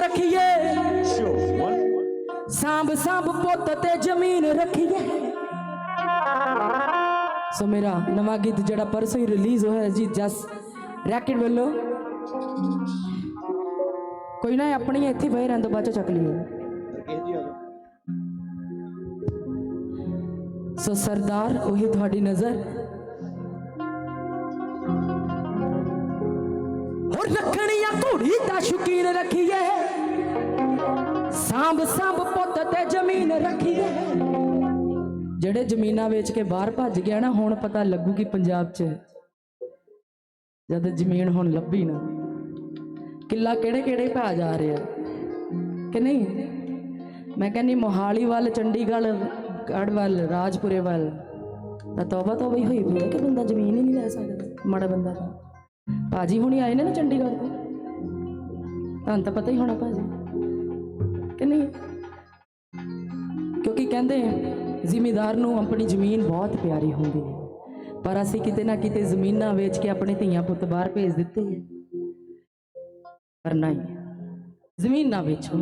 ਰੱਖੀਏ। ਸਾਂਭ ਸਾਂਭ ਪੁੱਤ ਤੇ ਜ਼ਮੀਨ ਰੱਖੀਏ। ਸੋ ਮੇਰਾ ਨਵਾਂ ਗੀਤ ਜਿਹੜਾ ਪਰਸੋਂ ਹੀ ਰਿਲੀਜ਼ ਹੋਇਆ ਜੀ ਜਸ ਰੈਕਟ ਵੱਲੋਂ। ਕੋਈ ਨਾ ਆਪਣੀ ਇੱਥੇ ਬਹਿ ਰਹਿਣ ਤੋਂ ਬਾਅਦ ਚੱਕ ਲਿਓ ਸੋ ਸਰਦਾਰ ਉਹੀ ਤੁਹਾਡੀ ਨਜ਼ਰ। ਹੋਰ ਰੱਖਣੀਆਂ ਘੋੜੀ ਸਾਂਭ ਸਾਂਭ ਪੁੱਤ ਤੇ ਜ਼ਮੀਨ ਰੱਖੀਏ। ਜਿਹੜੇ ਜ਼ਮੀਨਾਂ ਵੇਚ ਕੇ ਬਾਹਰ ਭੱਜ ਗਿਆ ਨਾ, ਹੁਣ ਪਤਾ ਲੱਗੂ ਕਿ ਪੰਜਾਬ 'ਚ। ਜਦ ਜ਼ਮੀਨ ਹੁਣ ਲੱਭੀ ਨਾ, ਕਿੱਲਾ ਕਿਹੜੇ ਕਿਹੜੇ ਭਾ ਜਾ ਰਿਹਾ। ਕਿ ਨਹੀਂ? ਮੈਂ ਕਹਿੰਨੀ ਮੋਹਾਲੀ ਵੱਲ, ਚੰਡੀਗੜ੍ਹ, ਗੜ੍ਹ ਵੱਲ, ਰਾਜਪੁਰੇ ਵੱਲ। ਤਾਂ ਤੋਬਾ ਤੋਬਾ ਹੀ ਹੋਈ ਪਈ ਕਿ ਬੰਦਾ ਜ਼ਮੀਨ ਹੀ ਨਹੀਂ ਲੈ ਸਕਦਾ, ਮਾੜਾ ਬੰਦਾ ਤਾਂ। ਭਾਜੀ ਹੁਣੀ ਆਏ ਨੇ ਨਾ ਚੰਡੀਗੜ੍ਹ ਤੋਂ? ਤੁਹਾਨੂੰ ਤਾਂ ਪਤਾ ਹੀ ਹੋਣਾ ਭਾਜੀ। ਕਿ ਨਹੀਂ? ਕਿਉਂਕਿ ਕਹਿੰਦੇ ਜ਼ਿਮੀਦਾਰ ਨੂੰ ਆਪਣੀ ਜ਼ਮੀਨ ਬਹੁਤ ਪਿਆਰੀ ਹੁੰਦੀ ਹੈ। ਪਰ ਅਸੀਂ ਕਿਤੇ ਨਾ ਕਿਤੇ ਜ਼ਮੀਨਾਂ ਵੇਚ ਕੇ ਆਪਣੇ ਧੀਆਂ ਪੁੱਤ ਬਾਹਰ ਭੇਜ ਦਿੱਤੇ ਹੈ ਪਰ ਨਹੀਂ, ਜ਼ਮੀਨ ਨਾ ਵੇਚੋ।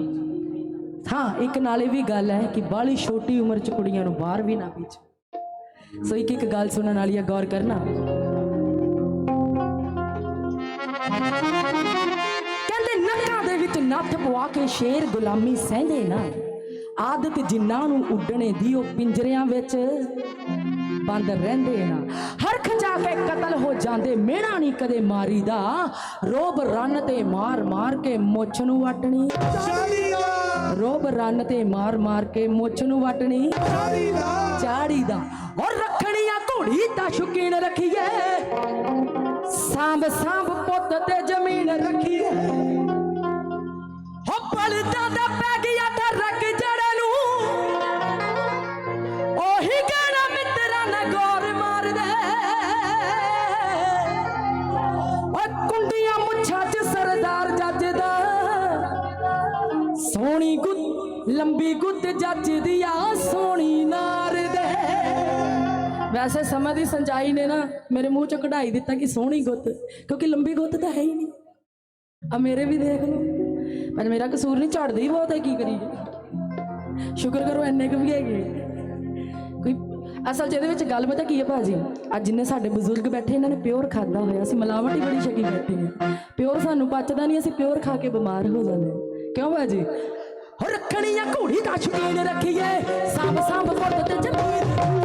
ਹਾਂ, ਇੱਕ ਨਾਲੇ ਵੀ ਗੱਲ ਹੈ ਕਿ ਬਾਲੀ ਛੋਟੀ ਉਮਰ ਚ ਕੁੜੀਆਂ ਨੂੰ ਬਾਹਰ ਵੀ ਨਾ ਭੇਜੋ। ਸੋ ਇੱਕ ਇੱਕ ਗੱਲ ਸੁਣਨ ਵਾਲੀ ਹੈ ਗੌਰ ਕਰਨਾ। ਨੱਥ ਪਵਾ ਕੇ ਸ਼ੇਰ ਗੁਲਾਮੀ ਸਹਿੰਦੇ ਨਾ। ਆਦਤ ਜਿਨ੍ਹਾਂ ਨੂੰ ਉੱਡਣੇ ਦੀ ਉਹ ਪਿੰਜਰਿਆਂ ਵਿੱਚ ਬੰਦ ਰਹਿੰਦੇ ਨਾ। ਹਰ ਖਜਾ ਕੇ ਕਤਲ ਹੋ ਜਾਂਦੇ ਮਿਹਣਾ ਨਹੀਂ ਕਦੇ ਮਾਰੀਦਾ। ਰੋਬ ਰੰਨ ਤੇ ਮਾਰ ਮਾਰ ਕੇ ਮੁੱਛ ਨੂੰ ਵਟਣੀ। ਰੋਬ ਰੰਨ ਤੇ ਮਾਰ ਮਾਰ ਕੇ ਮੁੱਛ ਨੂੰ ਵਟਣੀ। ਚਾੜੀ ਦਾ ਔਰ ਰੱਖਣੀਆਂ ਘੋੜੀ ਦਾ ਸ਼ੁਕੀਨ ਰੱਖੀਏ। ਸਾਂਭ ਸਾਂਭ ਲੰਬੀ ਗੁੱਤ ਜੱਜ ਦੀ ਆ ਸੋਹਣੀ ਨਾਰ ਦੇ। ਵੈਸੇ ਸਮਾਂ ਦੀ ਸੰਚਾਈ ਨੇ ਨਾ ਮੇਰੇ ਮੂੰਹ 'ਚ ਕਢਾਈ ਦਿੱਤਾ ਕਿ ਸੋਹਣੀ ਗੁੱਤ, ਕਿਉਂਕਿ ਲੰਬੀ ਗੁੱਤ ਤਾਂ ਹੈ ਹੀ ਨਹੀਂ। ਆ ਮੇਰੇ ਵੀ ਦੇਖ ਲਓ। ਪਰ ਮੇਰਾ ਕਸੂਰ ਨਹੀਂ ਝੜਦੀ ਬਹੁਤ ਹੈ ਕੀ ਕਰੀਏ ਸ਼ੁਕਰ ਕਰੋ ਐਨੇ ਕੁ ਵੀ ਹੈਗੇ। ਕੋਈ ਅਸਲ 'ਚ ਇਹਦੇ ਵਿੱਚ ਗੱਲ ਪਤਾ ਕੀ ਹੈ ਭਾਜੀ? ਅੱਜ ਜਿੰਨੇ ਸਾਡੇ ਬਜ਼ੁਰਗ ਬੈਠੇ, ਇਹਨਾਂ ਨੇ ਪਿਓਰ ਖਾਦਾ ਹੋਇਆ। ਅਸੀਂ ਮਿਲਾਵਟ ਹੀ ਬੜੀ ਸ਼ਕੀ ਬੈਠੇ ਹੈ। ਪਿਓਰ ਸਾਨੂੰ ਪਚਦਾ ਨਹੀਂ, ਅਸੀਂ ਪਿਓਰ ਖਾ ਕੇ ਬਿਮਾਰ ਹੋ ਜਾਂਦੇ ਕਿਉਂ ਭਾਜੀ? ਹੋ ਰੱਖਣੀਆਂ ਘੋੜੀ ਦਾ ਸ਼ੌਕੀਨ ਰੱਖੀਏ। ਸਾਂਭ ਸਾਂਭ ਪੁੱਤ ਤੇ ਜ਼ਮੀਨ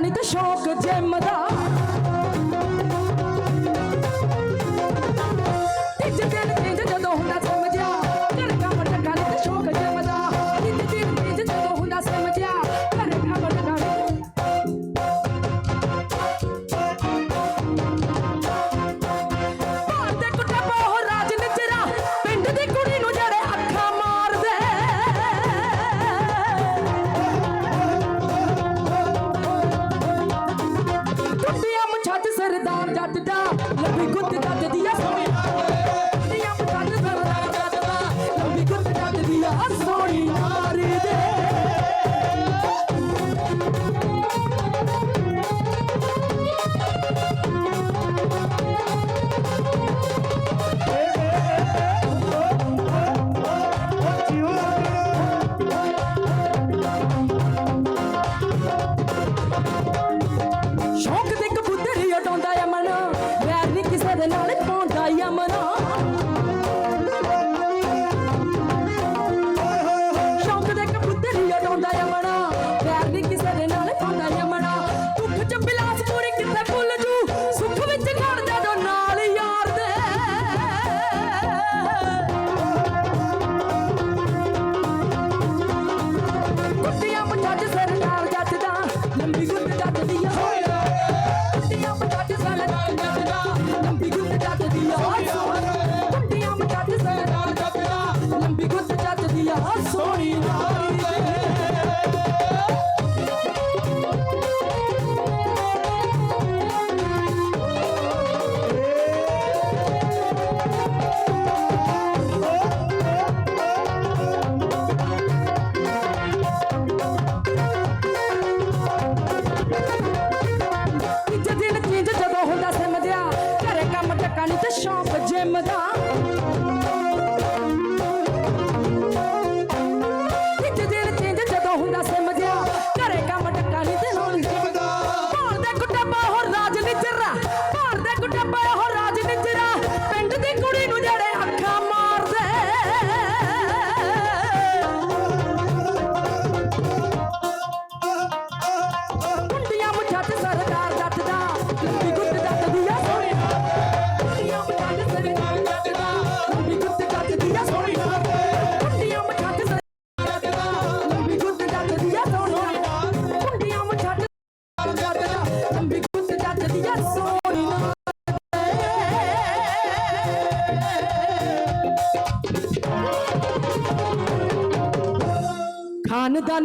ਨਹੀਂ ਤੇ ਸ਼ੌਕ ਜਿਮ ਦਾ ਲੰਬੀ ਗੁੱਤ ਜੱਟ অনুদান